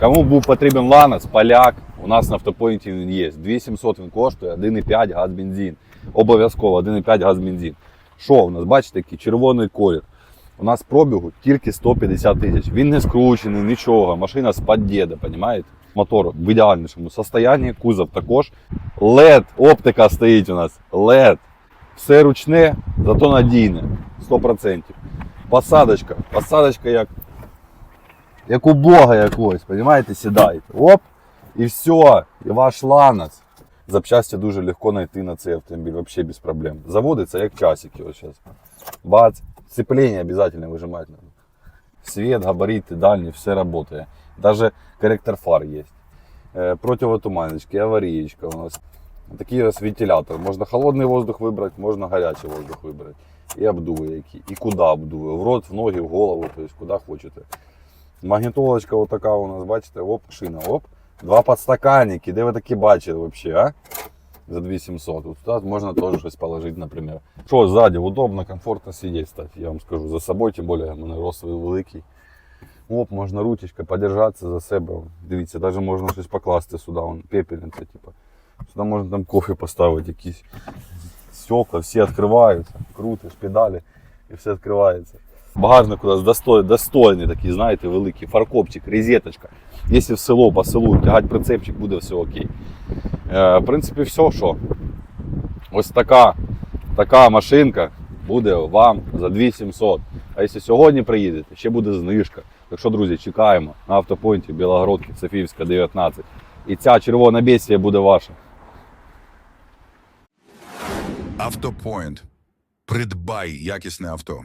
Кому був потрібен Ланос, поляк, у нас на автопоінті він є. 2700 він коштує, 1,5 газ бензин. Обов'язково 1,5 газ бензин. Що у нас, бачите, який червоний колір. У нас пробігу тільки 150 тисяч. Він не скручений, нічого. Машина з поддєда, розумієте? Мотор в ідеальнішому стані, кузов також. LED, оптика стоїть у нас. LED. Все ручне, зато надійне. 100%. Посадочка. Посадочка як, як у Бога якогось, розумієте, сідаєте. Оп, і все, і ваш ланос. Запчасті дуже легко знайти на цей автомобіль, взагалі без проблем. Заводиться як часики. Ось зараз. Бац. Сцепление обязательно выжимать надо. Свет, габариты, дальний, все работает. Даже корректор фар есть. Э, Противотуманочки, аварийка у нас. Такий ось вентилятор. Можна холодний воздух вибрати, можна гарячий воздух вибрати. І обдуви які. І куди обдуви. В рот, в ноги, в голову, тобто куди хочете. Магнітолочка отака у нас, бачите, оп, шина, оп. Два подстаканники. Де ви такі бачили взагалі, а? За 2700. Вот туда можно тоже что-то положить, например. Что сзади, удобно, комфортно сидеть, кстати, я вам скажу. За собой, тем более, у мене рост великий. Оп, можна ручечка подержатися за себе. Дивіться, навіть можна щось покласти сюди, вон, пепельниця, типу. Сюди можна там кофе поставити, якісь стекла, всі відкриваються, крутиш педалі і все відкривається. Багажник у нас достой, достойний такий, знаєте, великий, фаркопчик, розеточка. Якщо в село по селу тягати прицепчик, буде все окей. Е, в принципі, все, що. Ось така, така машинка буде вам за 2700. А якщо сьогодні приїдете, ще буде знижка. Так що, друзі, чекаємо на автопойнті Білогородки, Софіївська, 19. І ця червона бесія буде ваша. Автопоінт. Придбай якісне авто.